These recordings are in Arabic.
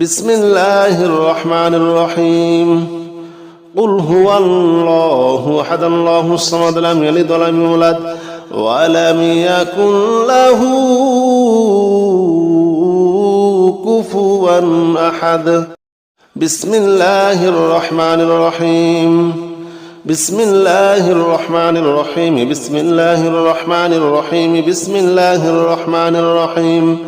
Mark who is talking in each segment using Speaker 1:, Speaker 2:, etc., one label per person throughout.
Speaker 1: بسم الله الرحمن الرحيم قل هو الله احد الله الصمد لم يلد ولم يولد ولم يكن له كفوا أحد بسم الله الرحمن الرحيم بسم الله الرحمن الرحيم بسم الله الرحمن الرحيم بسم الله الرحمن الرحيم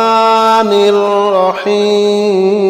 Speaker 1: الرحيم.